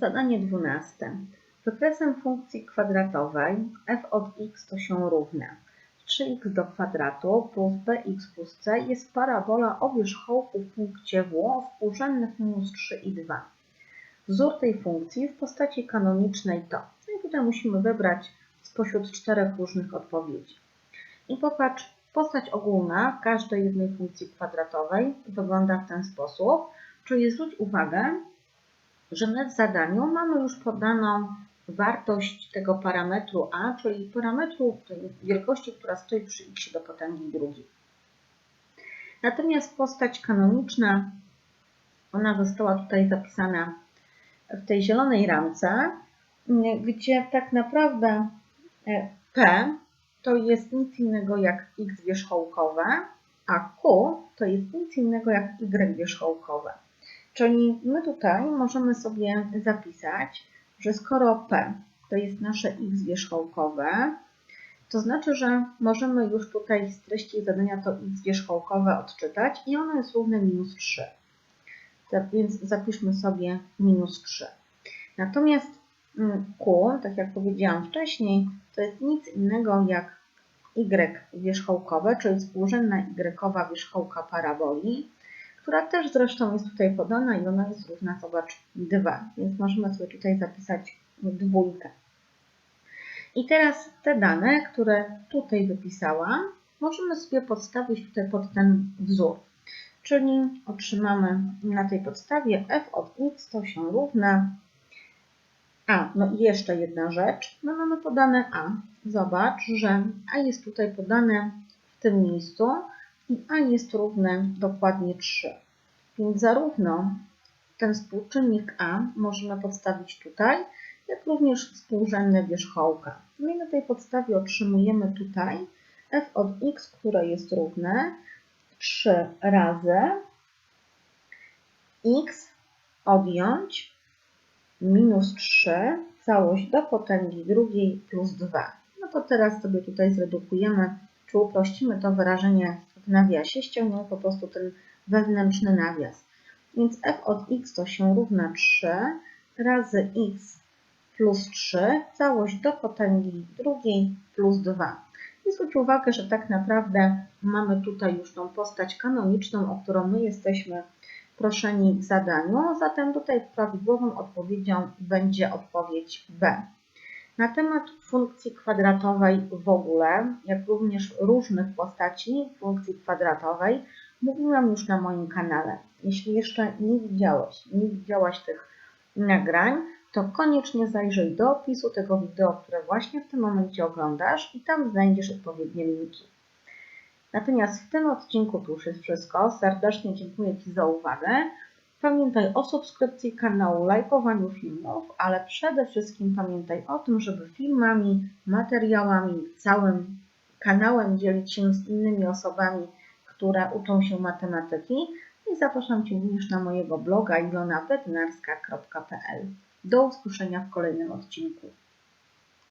Zadanie 12. Wykresem funkcji kwadratowej f od x to się równa 3x do kwadratu plus bx plus c jest parabola o wierzchołku w punkcie W współrzędnych minus 3 i 2. Wzór tej funkcji w postaci kanonicznej to. No i tutaj musimy wybrać spośród czterech różnych odpowiedzi. I popatrz, postać ogólna każdej jednej funkcji kwadratowej wygląda w ten sposób, czyli zwróć uwagę, że my w zadaniu mamy już podaną wartość tego parametru a, czyli parametru wielkości, która stoi przy x do potęgi drugiej. Natomiast postać kanoniczna, ona została tutaj zapisana w tej zielonej ramce, gdzie tak naprawdę e, p to jest nic innego jak x wierzchołkowe, a q to jest nic innego jak y wierzchołkowe. Czyli my tutaj możemy sobie zapisać, że skoro P to jest nasze x wierzchołkowe, to znaczy, że możemy już tutaj z treści zadania to x wierzchołkowe odczytać i ono jest równe minus 3. Więc zapiszmy sobie minus 3. Natomiast mm, Q, tak jak powiedziałam wcześniej, to jest nic innego jak y wierzchołkowe, czyli współrzędna y wierzchołka paraboli która też zresztą jest tutaj podana i ona jest równa, zobacz, 2, więc możemy sobie tutaj zapisać dwójkę. I teraz te dane, które tutaj wypisałam, możemy sobie podstawić tutaj pod ten wzór. Czyli otrzymamy na tej podstawie f od x to się równa a. No i jeszcze jedna rzecz. No mamy podane a. Zobacz, że a jest tutaj podane w tym miejscu, i a jest równe dokładnie 3. Więc zarówno ten współczynnik a możemy podstawić tutaj, jak również współrzędne wierzchołka. No i na tej podstawie otrzymujemy tutaj f od x, które jest równe 3 razy x odjąć minus 3 całość do potęgi drugiej plus 2. No to teraz sobie tutaj zredukujemy, czy uprościmy to wyrażenie nawiasie, ściągniemy po prostu ten wewnętrzny nawias. Więc f od x to się równa 3 razy x plus 3, całość do potęgi drugiej plus 2. I zwróć uwagę, że tak naprawdę mamy tutaj już tą postać kanoniczną, o którą my jesteśmy proszeni w zadaniu, zatem tutaj prawidłową odpowiedzią będzie odpowiedź B. Na temat funkcji kwadratowej w ogóle, jak również różnych postaci funkcji kwadratowej, mówiłam już na moim kanale. Jeśli jeszcze nie widziałeś, nie widziałaś tych nagrań, to koniecznie zajrzyj do opisu tego wideo, które właśnie w tym momencie oglądasz i tam znajdziesz odpowiednie linki. Natomiast w tym odcinku to już jest wszystko. Serdecznie dziękuję Ci za uwagę. Pamiętaj o subskrypcji kanału, lajkowaniu filmów, ale przede wszystkim pamiętaj o tym, żeby filmami, materiałami, całym kanałem dzielić się z innymi osobami, które uczą się matematyki. I zapraszam Cię również na mojego bloga ilonawednarska.pl. Do usłyszenia w kolejnym odcinku.